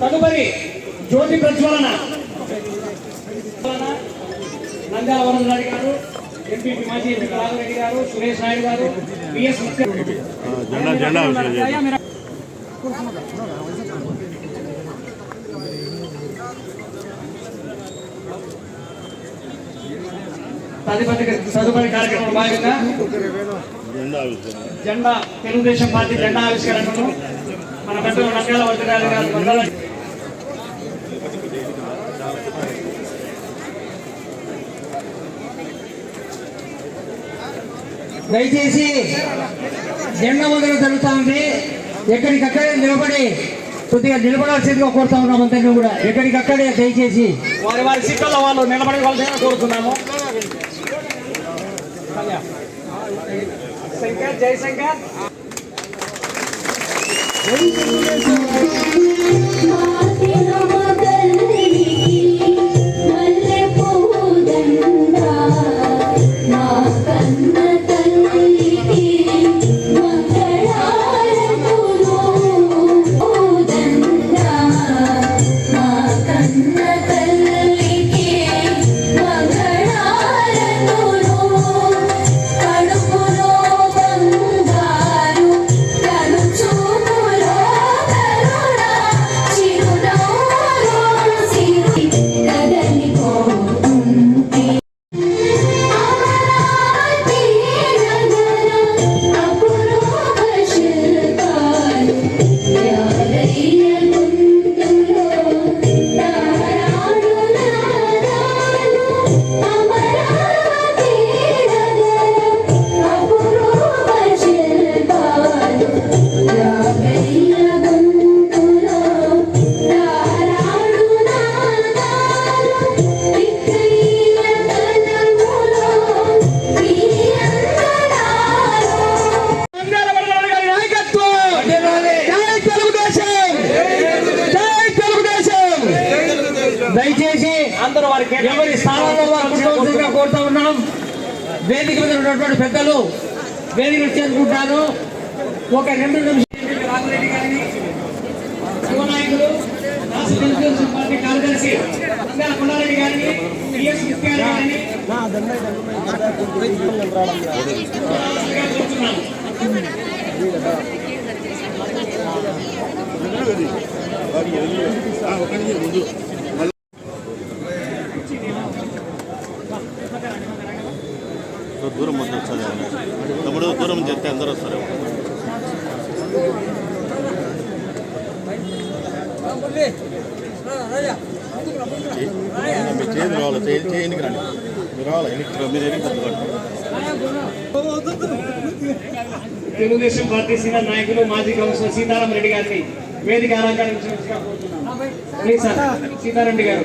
తదుపరి జ్యోతి ప్రజ్వలన. నంద్యాల వరం రెడ్డి గారు ఎంపీ మాజీ ఎంపీ రాఘవరెడ్డి గారు సురేష్ నాయుడు గారు బిఎస్ జెండా జెండా తదుపరి తదుపరి కార్యక్రమం భాగంగా జెండా తెలుగుదేశం పార్టీ జెండా ఆవిష్కరణను మన పెద్దలు నంద్యాల గారి వద్ద దయచేసి జెండా మొదలు జరుగుతా ఉంది ఎక్కడికక్కడే నిలబడి కొద్దిగా నిలబడాల్సిందిగా కోరుతా ఉన్నాం అందరినీ కూడా. ఎక్కడికక్కడే దయచేసి. వారి వారి సీట్లలో వాళ్ళు నిలబడవలసిన కోరుతున్నాము. శంకర్ జయశంకర్ మాతిన ఎవరి స్థానాల్లో వారు కూర్చోవలసిందిగా కోరుతా ఉన్నాం. వేదిక మీద ఉన్నటువంటి పెద్దలు వేదిక చేరుకుంటారు ఒక రెండు నిమిషాలు రాఘరెడ్డి గారిని యువ నాయకులు రాష్ట్ర తెలుగుదేశం పార్టీ కార్యదర్శి నంద్యాల కొండారెడ్డి గారిని బిఎస్ ముఖ్యాల గారిని ఒకటి ముందు వస్తుంది తమ్ముడు దూరం చెప్తే అందరూ వస్తారు మీరు చేయండి రావాలి రండి మీరు రావాలి ఎన్నిక మీరు ఎన్నిక తెలుగుదేశం పార్టీ సీనియర్ నాయకులు మాజీ కౌన్సిలర్ సీతారాం రెడ్డి గారిని వేదిక. ప్లీజ్ సార్ సీతారాం రెడ్డి గారు